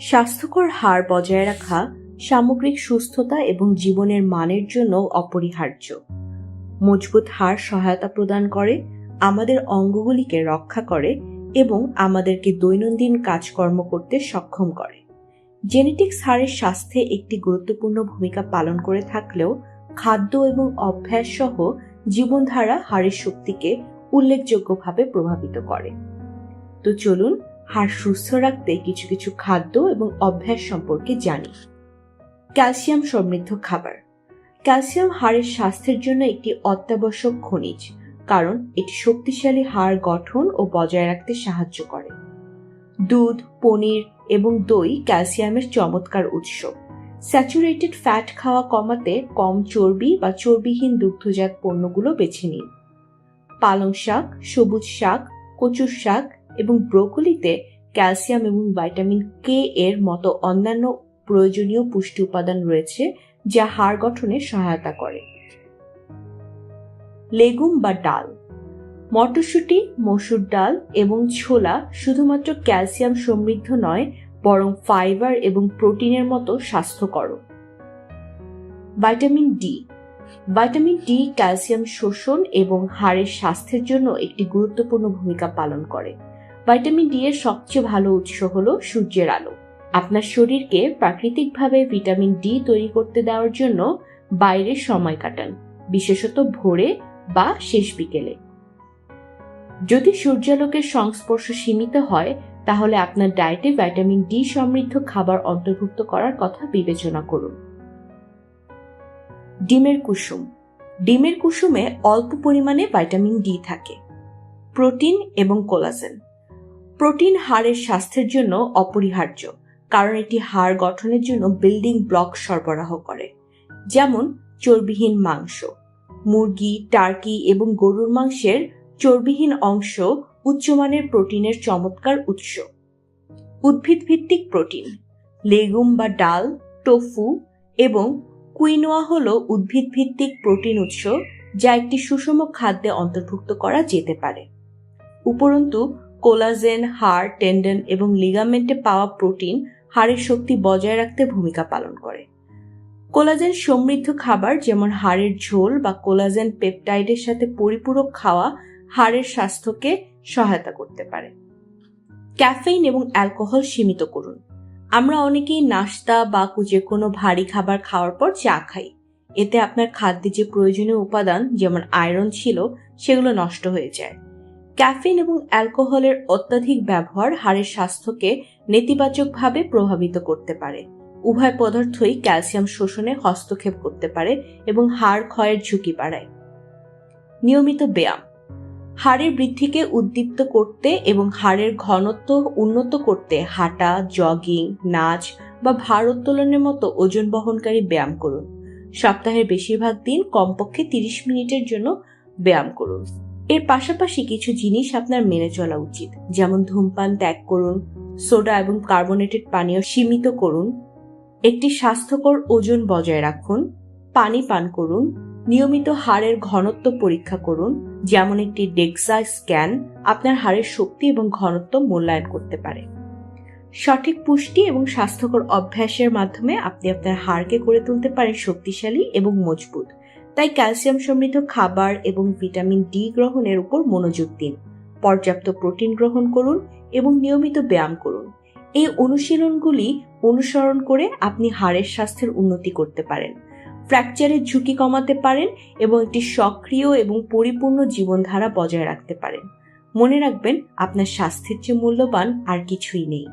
স্বাস্থ্যকর হার বজায় রাখা, সামগ্রিক সুস্থতা এবং জীবনের মানের জন্য অপরিহার্য। মজবুত হাড় সহায়তা প্রদান করে, আমাদের অঙ্গগুলিকে রক্ষা করে এবং আমাদেরকে দৈনন্দিন কাজকর্ম করতে সক্ষম করে। জেনেটিক্স হাড়ের স্বাস্থ্যে একটি গুরুত্বপূর্ণ ভূমিকা পালন করে থাকলেও, খাদ্য এবং অভ্যাস সহ জীবনধারা হাড়ের শক্তিকে উল্লেখযোগ্যভাবে প্রভাবিত করে। তো চলুন হাড় সুস্থ রাখতে কিছু কিছু খাদ্য এবং অভ্যাস সম্পর্কে জানি। ক্যালসিয়াম সমৃদ্ধ খাবার। ক্যালসিয়াম হাড়ের স্বাস্থ্যের জন্য একটি অত্যাবশ্যক খনিজ, কারণ এটি শক্তিশালী হাড় গঠন ও বজায় রাখতে সাহায্য করে। দুধ, পনির এবং দই ক্যালসিয়ামের চমৎকার উৎস। স্যাচুরেটেড ফ্যাট খাওয়া কমাতে কম চর্বি বা চর্বিহীন দুগ্ধজাত পণ্যগুলো বেছে নিন। পালং শাক, সবুজ শাক, কচুর শাক এবং ব্রোকলিতে ক্যালসিয়াম এবং ভাইটামিন কে এর মতো অন্যান্য প্রয়োজনীয় পুষ্টি উপাদান রয়েছে যা হাড় গঠনে সহায়তা করে। লেগুম বা ডাল। মটরশুঁটি, মসুর ডাল এবং ছোলা শুধুমাত্র ক্যালসিয়াম সমৃদ্ধ নয়, বরং ফাইবার এবং প্রোটিনের মতো স্বাস্থ্যকর। Vitamin D vitamin D calcium শোষণ এবং হাড়ের স্বাস্থ্যের জন্য একটি গুরুত্বপূর্ণ ভূমিকা পালন করে। ভাইটামিন ডি এর সবচেয়ে ভালো উৎস হলো সূর্যের আলো। আপনার শরীরকে প্রাকৃতিকভাবে ভিটামিন ডি তৈরি করতে দেওয়ার জন্য বাইরে সময় কাটান, বিশেষত ভোরে বা শেষ বিকেলে। যদি সূর্যালোকের সংস্পর্শ সীমিত হয়, তাহলে আপনার ডায়েটে ভিটামিন ডি সমৃদ্ধ খাবার অন্তর্ভুক্ত করার কথা বিবেচনা করুন। ডিমের কুসুম। ডিমের কুসুমে অল্প পরিমাণে ভিটামিন ডি থাকে। প্রোটিন এবং কোলাজেন। প্রোটিন হাড়ের স্বাস্থ্যের জন্য অপরিহার্য, কারণ এটি হাড় গঠনের জন্য বিল্ডিং ব্লক সরবরাহ করে, যেমন চর্বিহীন মাংস। মুরগি, টার্কি এবং গরুর মাংসের চর্বিহীন অংশ উচ্চমানের প্রোটিনের চমৎকার উৎস। উদ্ভিদ ভিত্তিক প্রোটিন, লেগুম বা ডাল, টোফু এবং কুইনোয়া হল উদ্ভিদ ভিত্তিক প্রোটিন উৎস যা একটি সুষম খাদ্যে অন্তর্ভুক্ত করা যেতে পারে। উপরন্তু কোলাজেন, হাড়, টেন্ডন এবং লিগামেন্টে পাওয়া প্রোটিন হাড়ের শক্তি বজায় রাখতে ভূমিকা পালন করে। কোলাজেন সমৃদ্ধ খাবার যেমন হাড়ের ঝোল বা কোলাজেন পেপটাইডের সাথে পরিপূরক খাওয়া হাড়ের স্বাস্থ্যকে সহায়তা করতে পারে। ক্যাফেইন এবং অ্যালকোহল সীমিত করুন। আমরা অনেকেই নাস্তা বা যে কোনো ভারী খাবার খাওয়ার পর চা খাই। এতে আপনার খাদ্যে যে প্রয়োজনীয় উপাদান যেমন আয়রন ছিল সেগুলো নষ্ট হয়ে যায়। ক্যাফিন এবং অ্যালকোহলের অত্যাধিক ব্যবহার হাড়ের স্বাস্থ্যকে নেতিবাচকভাবে প্রভাবিত করতে পারে। উভয় পদার্থই ক্যালসিয়াম শোষণে হস্তক্ষেপ করতে পারে এবং হাড় ক্ষয়ের ঝুঁকি বাড়ায়। নিয়মিত ব্যায়াম। হাড়ের বৃদ্ধিকে উদ্দীপ্ত করতে এবং হাড়ের ঘনত্ব উন্নত করতে হাঁটা, জগিং, নাচ বা ভার উত্তোলনের মতো ওজন বহনকারী ব্যায়াম করুন। সপ্তাহের বেশিরভাগ দিন কমপক্ষে তিরিশ মিনিটের জন্য ব্যায়াম করুন। এর পাশাপাশি কিছু জিনিস আপনার মেনে চলা উচিত। যেমন ধূমপান ত্যাগ করুন, সোডা এবং কার্বোনেটেড পানীয় সীমিত করুন, একটি স্বাস্থ্যকর ওজন বজায় রাখুন, পানি পান করুন, নিয়মিত হাড়ের ঘনত্ব পরীক্ষা করুন, যেমন একটি ডেক্সা স্ক্যান আপনার হাড়ের শক্তি এবং ঘনত্ব মূল্যায়ন করতে পারে। সঠিক পুষ্টি এবং স্বাস্থ্যকর অভ্যাসের মাধ্যমে আপনি আপনার হাড়কে করে তুলতে পারেন শক্তিশালী এবং মজবুত। তাই ক্যালসিয়াম সমৃদ্ধ খাবার এবং ভিটামিন ডি গ্রহণের উপর মনোযোগ দিন। পর্যাপ্ত প্রোটিন গ্রহণ করুন এবং নিয়মিত ব্যায়াম করুন। এই অনুশীলনগুলি অনুসরণ করে আপনি হাড়ের স্বাস্থ্যের উন্নতি করতে পারেন, ফ্র্যাকচারের ঝুঁকি কমাতে পারেন এবং একটি সক্রিয় এবং পরিপূর্ণ জীবনধারা বজায় রাখতে পারেন। মনে রাখবেন, আপনার স্বাস্থ্যের চেয়ে মূল্যবান আর কিছুই নেই।